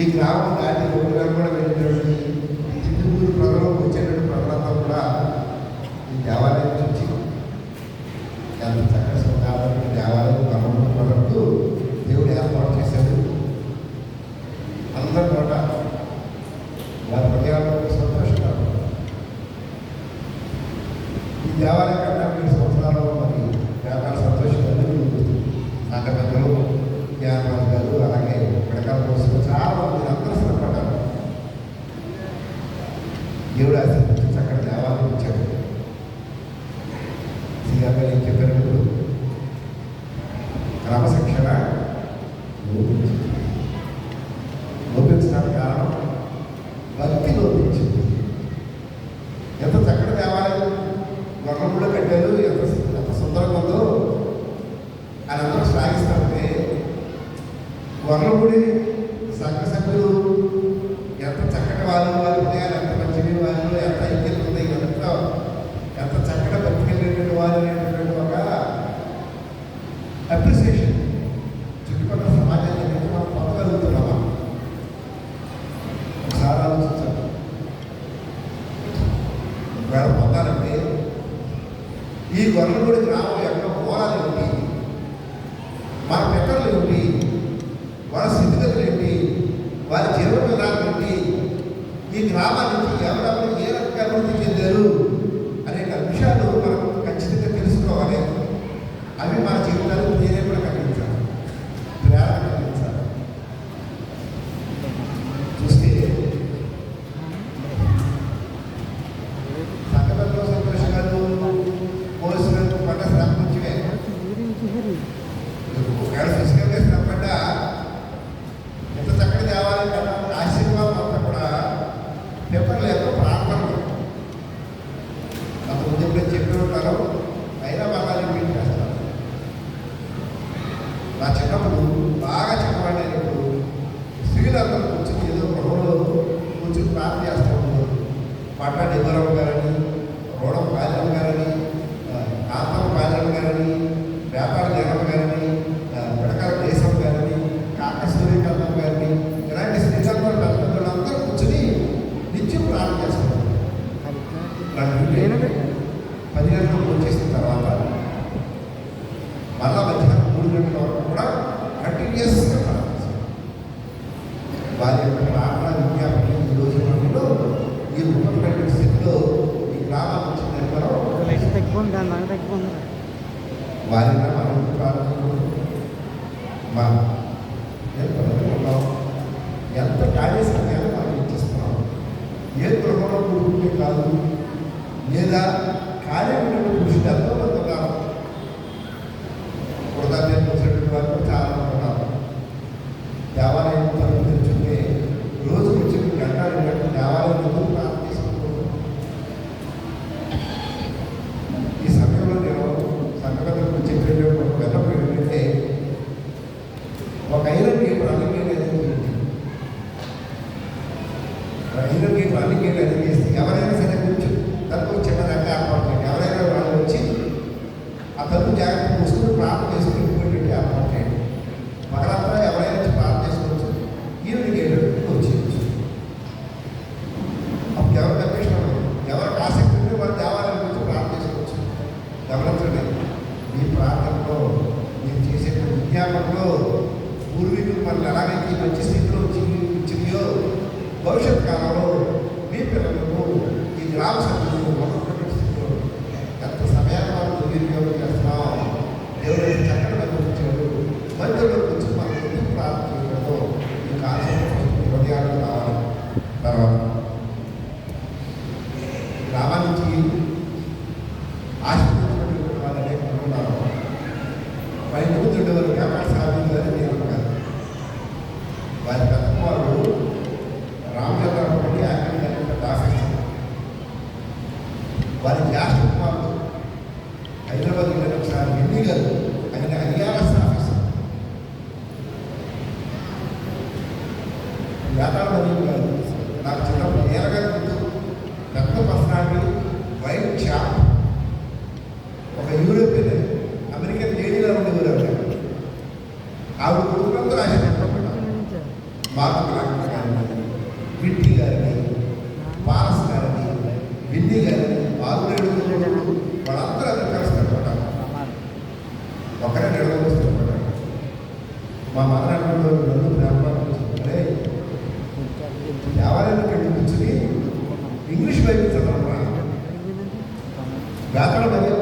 ఈ గ్రామం దాటి రోడ్డు కూడా సహకరించినప్పుడు క్రమశిక్షణ లోపించింది. లోపించడానికి కారణం భక్తి లోపించింది. ఎంత చక్కటి దేవాలయం గొర్రెలు కూడా కట్టారు ఎంత ఎంత సుందరంగా ఉందో అని అందరూ శ్లాఘిస్తారంటే గొర్రెలు కూడా వారి పెట్టలు ఏంటి? వాళ్ళ స్థితిగతులు ఏంటి? వారి జీవన విధానం ఏంటి? ఈ గ్రామానికి ఎవరెవరు ఏ రకంగా అభివృద్ధి చెందారు? ప్రార్థనలు గత ఉద్యోగులు చెప్పి ఉంటారు అయినా మళ్ళీ చేస్తారు నా చిన్నప్పుడు బాగా చెప్పబడే కూడుకుంటే కాదు. లేదా కార్యక్రమ పురుషులతో జ్ఞాపకంలో పూర్వీకులు మనల్ని ఎలాగైతే మంచి స్థితిలో జీవించిందో భవిష్యత్ కాలంలో మీ పిల్లలకు ఈ గ్రామ సభ్యులు స్థితిలో ఎంత సమయాన్ని మనం దుర్వినియోగం చేస్తున్నాం ఎవరైతే చక్కటి వచ్చాడు మందిరంలోకి వచ్చి మనం ఎందుకు ప్రార్థించడంతో ఈ కాలం హృదయాలు కావాలి తర్వాత వారి జ్యేష్ఠ కుమారుడు హైదరాబాద్ వెళ్ళిన ఒకసారి ఎన్ని గారు ఆయన ఐఆర్ఎస్ ఆఫీసర్. వ్యాపారం గారు నాకు చిన్నప్పుడు నేరగా గుర్తు పెద్ద పర్సనాలిటీ వైట్ షాప్ ఒక యూరోపియన్ అమెరికన్ లేడీగా ఉండేవారు ఆవిడ కుటుంబంతో రాసిన మాకు మా మాట్లాడంలో నన్ను ప్రారంభించుకుంటే ఎవరైనా కట్టిపించుకుని ఇంగ్లీష్ బైబిల్ చదవాలి వ్యాకరణ బైబిల్.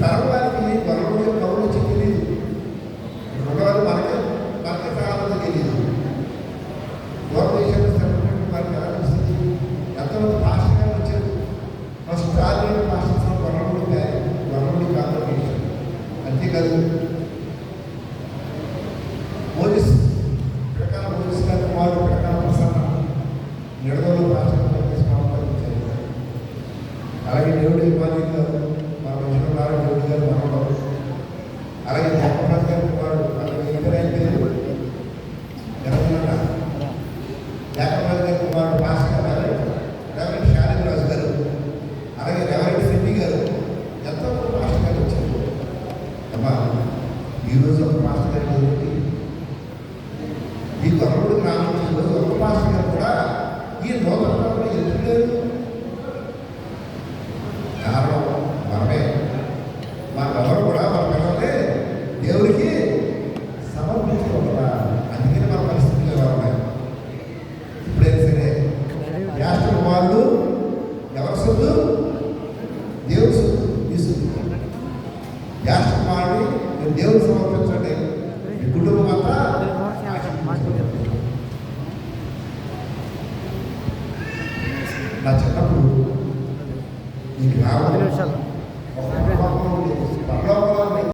తరవానికి వరవడి కౌలు వచ్చి తెలియదు. రెండవాళ్ళు మనకి మనకి కాలంలో తెలియదు. గౌరవ విషయంలో సెటిల్మెంట్ వారికి ఎలా వస్తుంది ఎంతమంది భాషగా వచ్చారు? ఫస్ట్ ఆర్మీ భాష వరవడి వరవడి కాలంలో అంతేకాదు